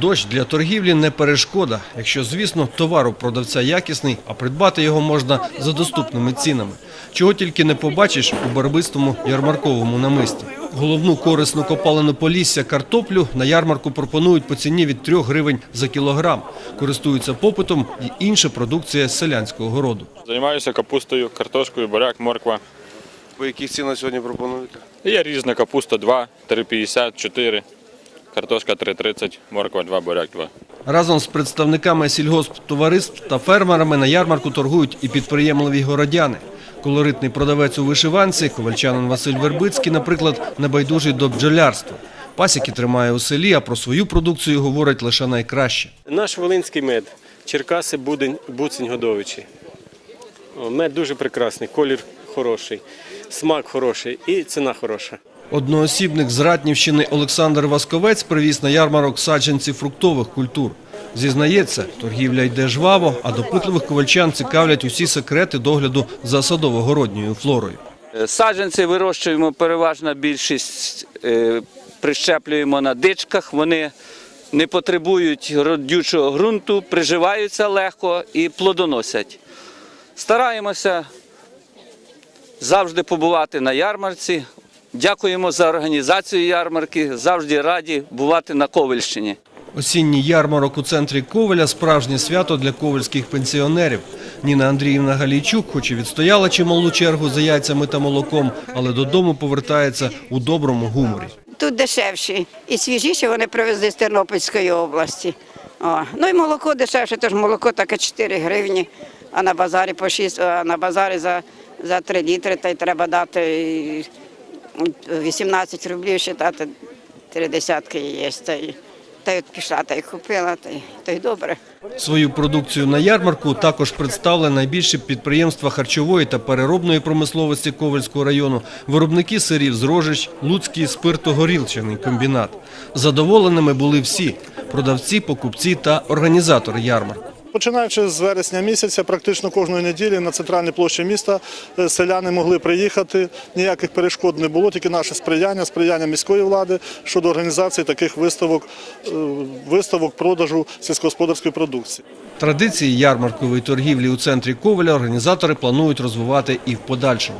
Дощ для торгівлі не перешкода, якщо, звісно, товар у продавця якісний, а придбати його можна за доступними цінами. Чого тільки не побачиш у барбистому ярмарковому намисті. Головну корисну копалину полісся картоплю на ярмарку пропонують по ціні від 3 гривень за кілограм. Користуються попитом і інша продукція з селянського городу. Займаюся капустою, картошкою, буряк, морква. По яких цінах сьогодні пропонуєте? Є різна капуста 2, 3,50, 4, картошка 3,30, морква 2, буряк 2. Разом з представниками сільгосптовариств та фермерами на ярмарку торгують і підприємливі городяни. Колоритний продавець у вишиванці, ковальчанин Василь Вербицький, наприклад, небайдужий до бджолярства. Пасіки тримає у селі, а про свою продукцію говорить лише найкраще. Наш волинський мед. Черкаси Будень, Буцень Годовичі. Мед дуже прекрасний, колір хороший, смак хороший і ціна хороша. Одноосібник з Ратнівщини Олександр Васковець привіз на ярмарок саджанці фруктових культур. Зізнається, торгівля йде жваво, а допитливих ковальчан цікавлять усі секрети догляду за садово-городньою флорою. Е, Саджанці вирощуємо переважна більшість, е, прищеплюємо на дичках. Вони не потребують родючого ґрунту, приживаються легко і плодоносять. Стараємося завжди побувати на ярмарці. Дякуємо за організацію ярмарки. Завжди раді бувати на Ковельщині. Осінній ярмарок у центрі Ковеля – справжнє свято для ковельських пенсіонерів. Ніна Андріївна Галійчук, хоч і відстояла чималу чергу за яйцями та молоком, але додому повертається у доброму гуморі. Тут дешевші і свіжіші вони привезли з Тернопільської області. О. Ну і молоко дешевше, тож молоко таке 4 гривні, а на базарі по 6, а на базарі за, за 3 літри, та й треба дати 18 рублів вважати, три десятки є. Та й, та й пішла, та й купила, та й, та й добре. Свою продукцію на ярмарку також представили найбільші підприємства харчової та переробної промисловості Ковельського району, виробники сирів з Рожич, Луцький спиртогорілчаний комбінат. Задоволеними були всі – продавці, покупці та організатори ярмарку. Починаючи з вересня місяця, практично кожної неділі на центральній площі міста е, селяни могли приїхати. Ніяких перешкод не було, тільки наше сприяння, сприяння міської влади щодо організації таких виставок, е, виставок продажу сільськогосподарської продукції. Традиції ярмаркової торгівлі у центрі Ковеля організатори планують розвивати і в подальшому.